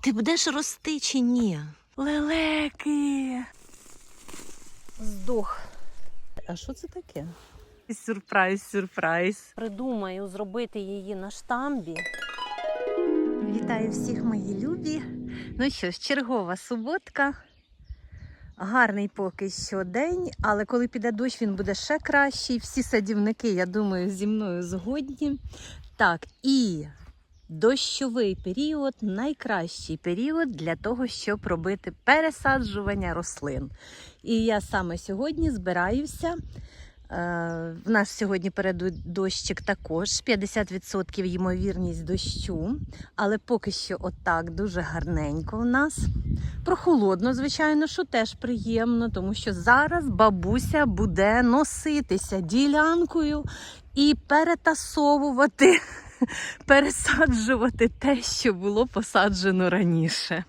Ти будеш рости чи ні? Лелеки. Здох. А що це таке? Сюрприз, сюрприз. Придумаю зробити її на штамбі. Вітаю всіх, мої любі. Ну що ж, чергова суботка. Гарний поки що день, але коли піде дощ, він буде ще кращий. Всі садівники, я думаю, зі мною згодні. Так, і дощовий період найкращий період для того, щоб робити пересаджування рослин. І я саме сьогодні збираюся. Е, В нас сьогодні перед дощик також 50% ймовірність дощу, але поки що отак дуже гарненько в нас. Прохолодно, звичайно, що теж приємно, тому що зараз бабуся буде носитися ділянкою і перетасовувати, пересаджувати те, що було посаджено раніше.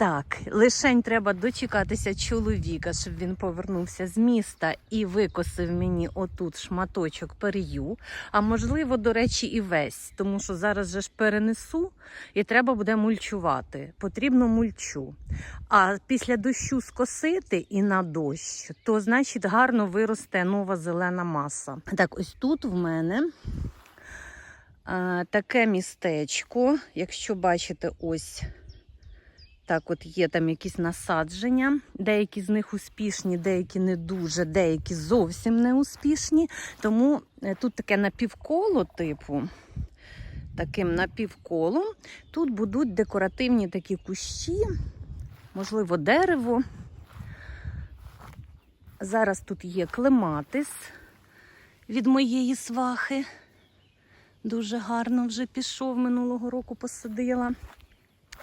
Так, лишень треба дочекатися чоловіка, щоб він повернувся з міста і викосив мені отут шматочок пер'ю. А можливо, до речі, і весь, тому що зараз же ж перенесу і треба буде мульчувати. Потрібно мульчу. А після дощу скосити і на дощ, то значить гарно виросте нова зелена маса. Так, ось тут в мене. Таке містечко, якщо бачите, ось так, от є там якісь насадження. Деякі з них успішні, деякі не дуже, деякі зовсім не успішні. Тому е, тут таке напівколо, типу, таким напівколом. Тут будуть декоративні такі кущі, можливо, дерево. Зараз тут є клематис від моєї свахи. Дуже гарно вже пішов минулого року посадила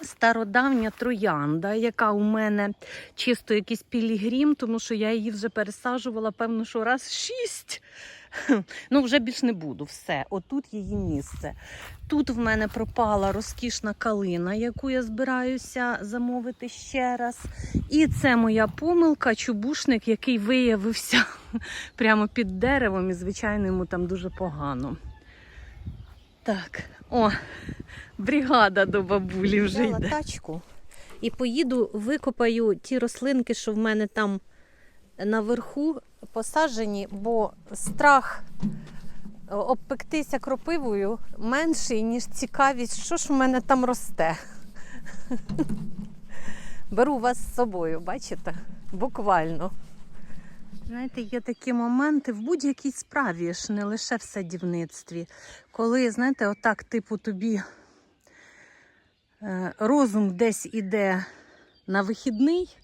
стародавня троянда, яка у мене чисто якийсь пілігрім, тому що я її вже пересаджувала, певно, що раз шість. Ну, вже більш не буду. Все, отут її місце. Тут в мене пропала розкішна калина, яку я збираюся замовити ще раз. І це моя помилка, чубушник, який виявився прямо під деревом, і, звичайно, йому там дуже погано. Так, о, бригада до бабулі вже Взяла йде. тачку і поїду, викопаю ті рослинки, що в мене там наверху посаджені, бо страх е, обпектися кропивою менший, ніж цікавість, що ж в мене там росте. Беру вас з собою, бачите? Буквально. Знаєте, є такі моменти в будь-якій справі, ж не лише в садівництві, коли, знаєте, отак, типу, тобі е, розум десь іде на вихідний,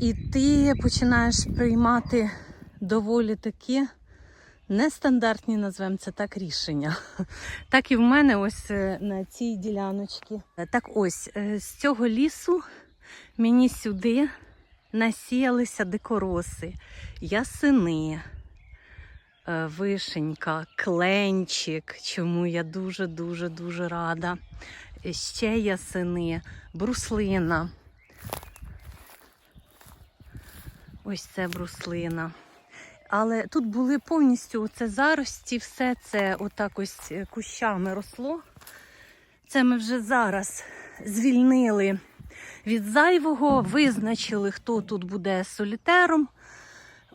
і ти починаєш приймати доволі такі нестандартні, назвемо це так, рішення. Так і в мене ось е, на цій діляночці. Так ось, е, з цього лісу мені сюди насіялися дикороси, ясини, е, вишенька, кленчик, чому я дуже-дуже дуже рада. Ще ясини, бруслина. Ось це бруслина. Але тут були повністю це зарості, все це отак ось е, кущами росло. Це ми вже зараз звільнили від зайвого, визначили, хто тут буде солітером.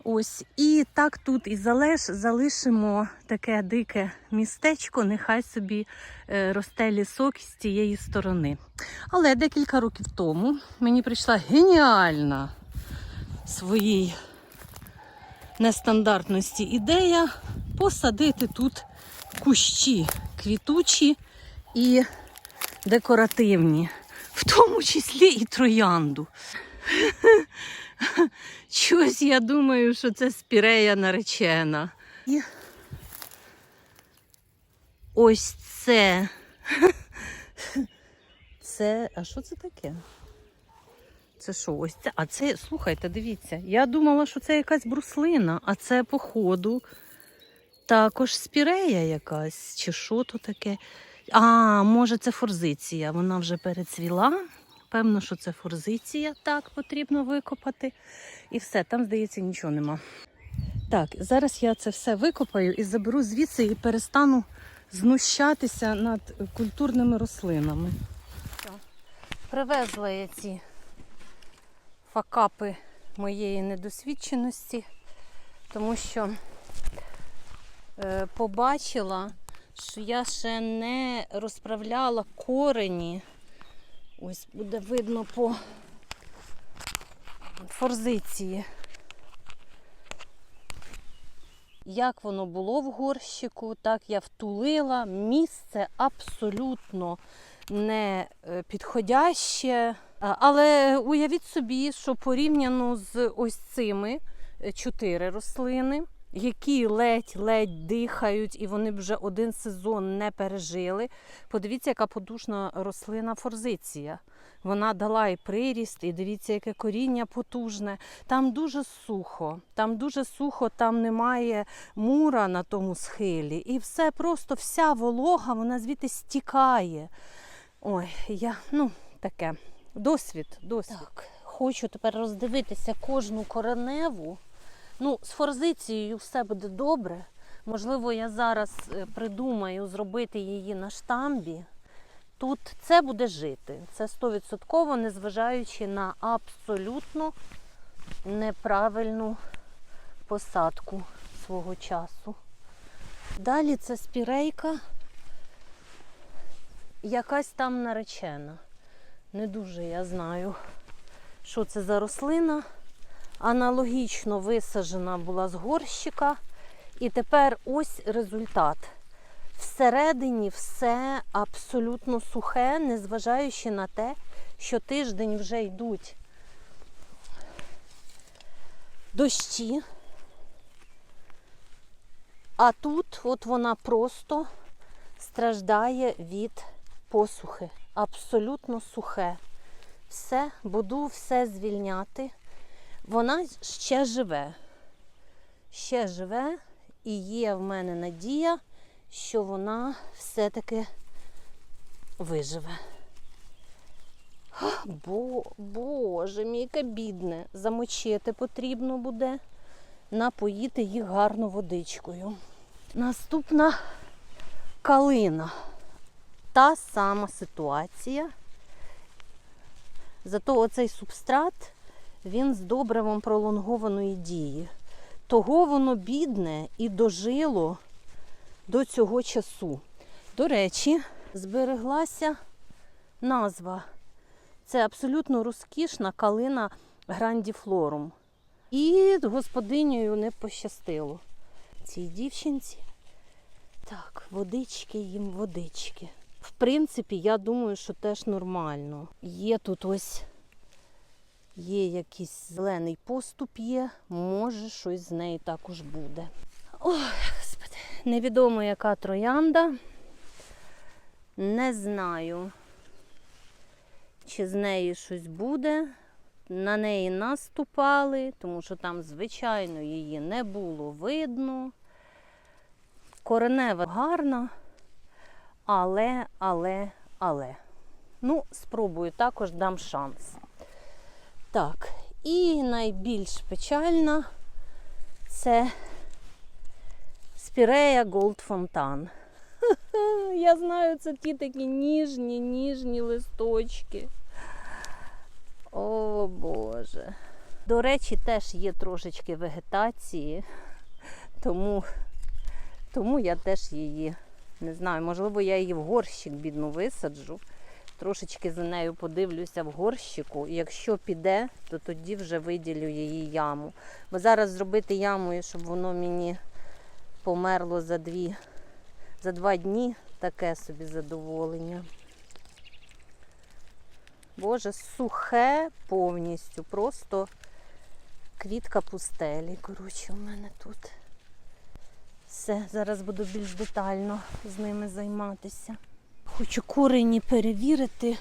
Ось, і так тут і залиш, залишимо таке дике містечко, нехай собі е, росте лісок з тієї сторони. Але декілька років тому мені прийшла геніальна своїй нестандартності ідея посадити тут кущі квітучі і декоративні, в тому числі і троянду. Щось я думаю, що це спірея наречена. Ось це. Це. А що це таке? Це що, ось це? А це, слухайте, дивіться, я думала, що це якась бруслина, а це, походу, також спірея якась, чи що то таке. А, може, це форзиція. Вона вже перецвіла. Певно, що це форзиція, так потрібно викопати. І все, там, здається, нічого нема. Так, зараз я це все викопаю і заберу звідси і перестану знущатися над культурними рослинами. привезла я ці факапи моєї недосвідченості, тому що е, побачила, що я ще не розправляла корені. Ось буде видно по форзиції. Як воно було в горщику, так я втулила. Місце абсолютно не е, підходяще. Але уявіть собі, що порівняно з ось цими е, чотири рослини, які ледь-ледь дихають, і вони вже один сезон не пережили. Подивіться, яка подушна рослина форзиція. Вона дала і приріст, і дивіться, яке коріння потужне. Там дуже сухо, там дуже сухо, там немає мура на тому схилі. І все просто вся волога, вона звідти стікає. Ой, я, ну, таке. Досвід, досвід. Так, хочу тепер роздивитися кожну кореневу. Ну, з форзицією все буде добре. Можливо, я зараз е, придумаю зробити її на штамбі. Тут це буде жити. Це 100%, незважаючи на абсолютно неправильну посадку свого часу. Далі це спірейка, якась там наречена. Не дуже я знаю, що це за рослина. Аналогічно висаджена була з горщика. І тепер ось результат. Всередині все абсолютно сухе, незважаючи на те, що тиждень вже йдуть дощі. А тут от вона просто страждає від посухи. Абсолютно сухе. Все, буду все звільняти. Вона ще живе. Ще живе, і є в мене надія, що вона все-таки виживе. Бо, Боже мій, бідне. Замочити потрібно буде, напоїти їх гарно водичкою. Наступна калина. Та сама ситуація. Зато оцей субстрат, він з добривом пролонгованої дії. Того воно бідне і дожило до цього часу. До речі, збереглася назва. Це абсолютно розкішна калина грандіфлорум. І господинею не пощастило. Цій дівчинці. Так, водички їм водички. В принципі, я думаю, що теж нормально. Є тут ось є якийсь зелений поступ є, може щось з неї також буде. Ой, господи, невідомо яка троянда. Не знаю, чи з неї щось буде. На неї наступали, тому що там, звичайно, її не було видно. Коренева гарна, але, але, але. Ну, спробую також дам шанс. Так, і найбільш печальна це Спірея Gold Fontan. Я знаю, це ті такі ніжні, ніжні листочки. О Боже. До речі, теж є трошечки вегетації, тому, тому я теж її не знаю, можливо, я її в горщик бідну висаджу. Трошечки за нею подивлюся в горщику. І якщо піде, то тоді вже виділю її яму. Бо зараз зробити яму, щоб воно мені померло за дві, за два дні, таке собі задоволення. Боже, сухе повністю, просто квітка пустелі. Коротше, у мене тут. Все, зараз буду більш детально з ними займатися. Хочу корені перевірити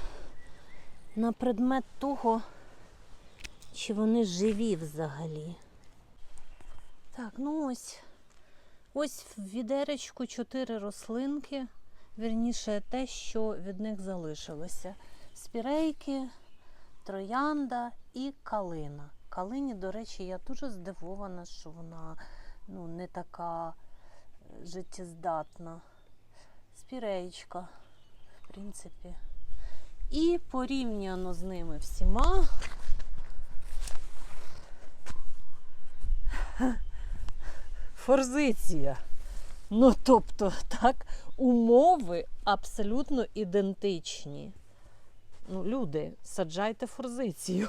на предмет того, чи вони живі взагалі. Так, ну ось. Ось в відеречку чотири рослинки, вірніше те, що від них залишилося. Спірейки, троянда і калина. Калині, до речі, я дуже здивована, що вона ну, не така е, життєздатна. Спіреєчка, в принципі. І порівняно з ними всіма. Форзиція. Ну, тобто, так, умови абсолютно ідентичні. Ну, люди, саджайте форзицію.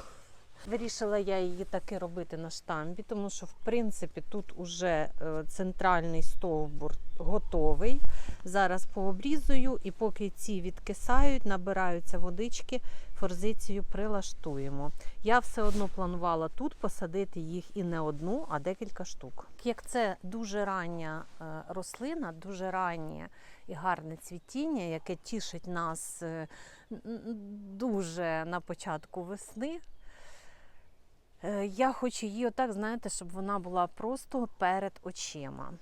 Вирішила я її таки робити на штамбі, тому що, в принципі, тут уже е, центральний стовбур готовий. Зараз пообрізую, і поки ці відкисають, набираються водички, форзицію прилаштуємо. Я все одно планувала тут посадити їх і не одну, а декілька штук. Як це дуже рання е, рослина, дуже раннє і гарне цвітіння, яке тішить нас е, дуже на початку весни. Е, Я хочу її отак, знаєте, щоб вона була просто перед очима.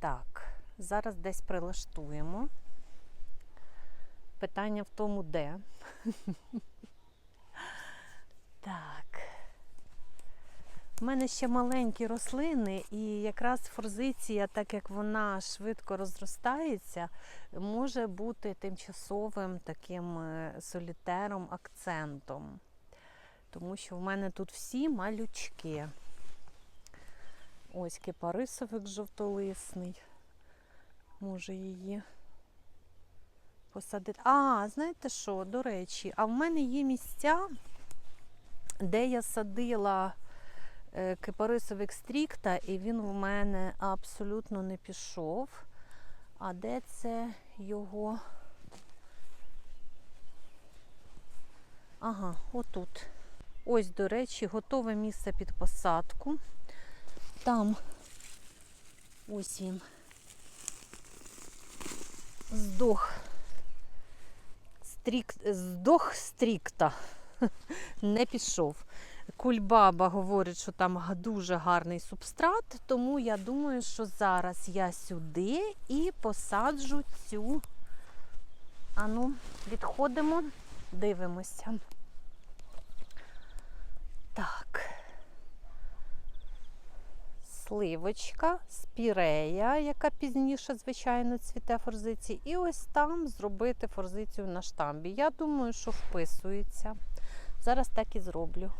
Так, зараз десь прилаштуємо. Питання в тому, де. Так. У мене ще маленькі рослини, і якраз форзиція, так як вона швидко розростається, може бути тимчасовим таким е, солітером, акцентом. Тому що в мене тут всі малючки. Ось кипарисовик жовтолисний. Може її посадити. А, знаєте що, до речі, а в мене є місця, де я садила е, кипарисовик стрікта, і він в мене абсолютно не пішов. А де це його? Ага, отут. Ось, до речі, готове місце під посадку. Там ось він. Здох. Стрік... Здох стрікта. Не пішов. Кульбаба говорить, що там дуже гарний субстрат, тому я думаю, що зараз я сюди і посаджу цю. Ану, відходимо, дивимося. Так. Сливочка, спірея, яка пізніше, звичайно, цвіте форзиці. І ось там зробити форзицію на штамбі. Я думаю, що вписується. Зараз так і зроблю.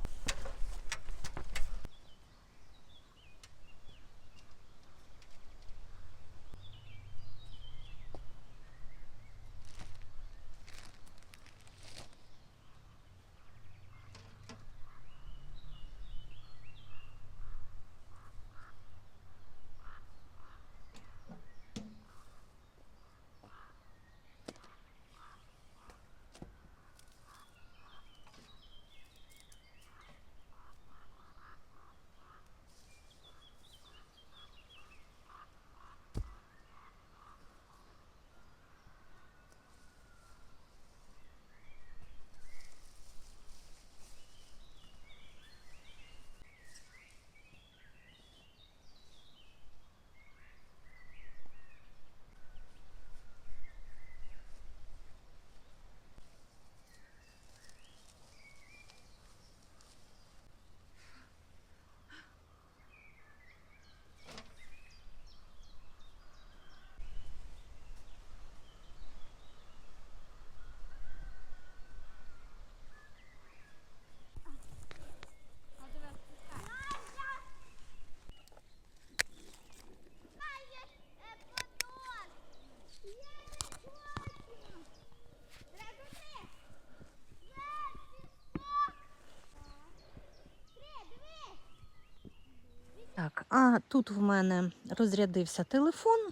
Так, а тут в мене розрядився телефон,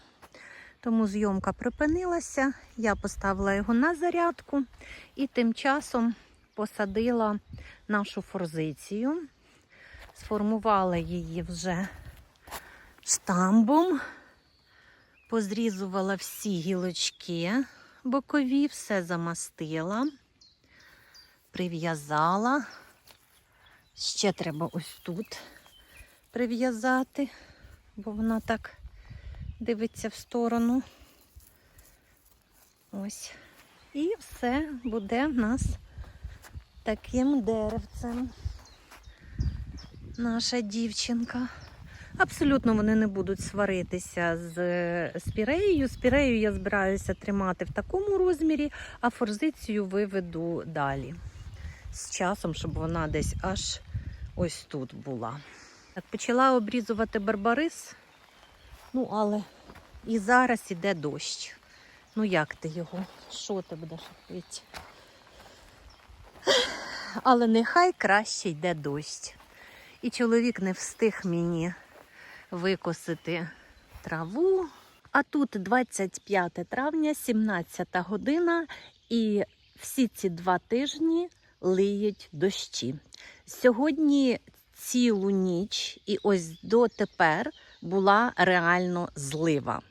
тому зйомка припинилася. Я поставила його на зарядку і тим часом посадила нашу форзицію, сформувала її вже штамбом, позрізувала всі гілочки бокові, все замастила, прив'язала. Ще треба ось тут прив'язати, бо вона так дивиться в сторону. Ось. І все буде в нас таким деревцем. Наша дівчинка. Абсолютно вони не будуть сваритися з спіреєю. Спірею я збираюся тримати в такому розмірі, а форзицію виведу далі. З часом, щоб вона десь аж ось тут була. Так, почала обрізувати барбарис. Ну, але і зараз іде дощ. Ну як ти його? Що ти будеш робити? Але нехай краще йде дощ. І чоловік не встиг мені викосити траву. А тут 25 травня, 17 година, і всі ці два тижні лиють дощі. Сьогодні цілу ніч, і ось дотепер була реально злива.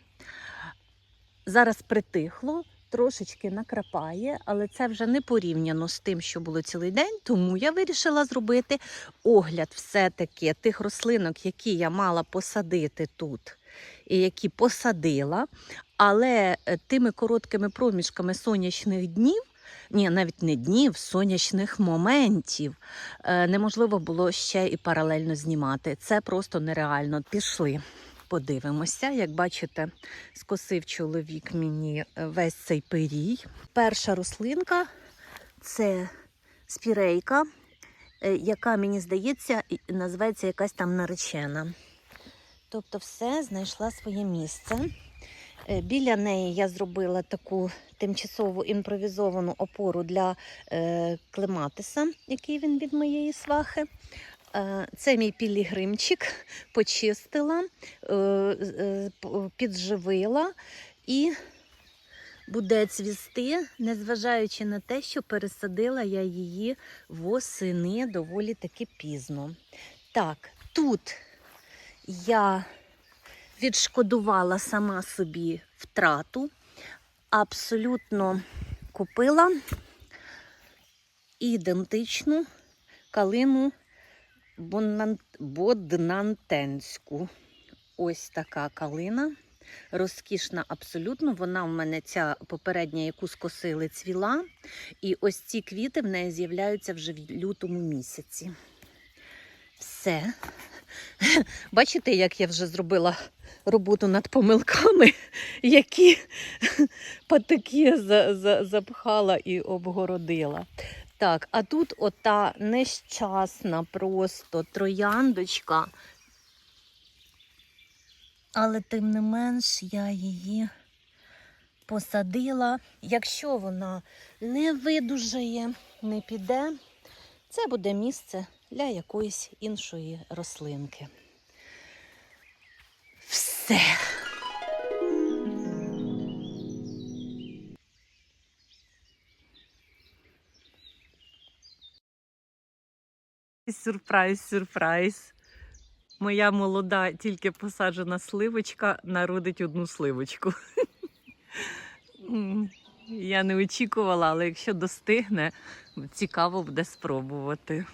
Зараз притихло, трошечки накрапає, але це вже не порівняно з тим, що було цілий день. Тому я вирішила зробити огляд все-таки тих рослинок, які я мала посадити тут, і які посадила. Але е, тими короткими проміжками сонячних днів. Ні, навіть не днів, сонячних моментів е, неможливо було ще і паралельно знімати. Це просто нереально. Пішли, подивимося. Як бачите, скосив чоловік мені е, весь цей пирій. Перша рослинка це спірейка, е, яка, мені здається, називається якась там наречена. Тобто, все знайшла своє місце. Е, Біля неї я зробила таку тимчасову імпровізовану опору для е, клематиса, який він від моєї свахи. Е, це мій пілігримчик, почистила, підживила і буде цвісти, незважаючи на те, що пересадила я її восени доволі таки пізно. Так, тут я відшкодувала сама собі втрату, абсолютно купила ідентичну калину боднантенську. Ось така калина. Розкішна абсолютно. Вона в мене ця попередня, яку скосили, цвіла. І ось ці квіти в неї з'являються вже в лютому місяці. Все. Бачите, як я вже зробила роботу над помилками, які патики за, за, запхала і обгородила. Так, а тут ота нещасна просто трояндочка. Але тим не менш я її посадила. Якщо вона не видужає, не піде, це буде місце для якоїсь іншої рослинки. Все. Сюрприз, сюрприз. Моя молода, тільки посаджена сливочка народить одну сливочку. Я не очікувала, але якщо достигне, цікаво буде спробувати.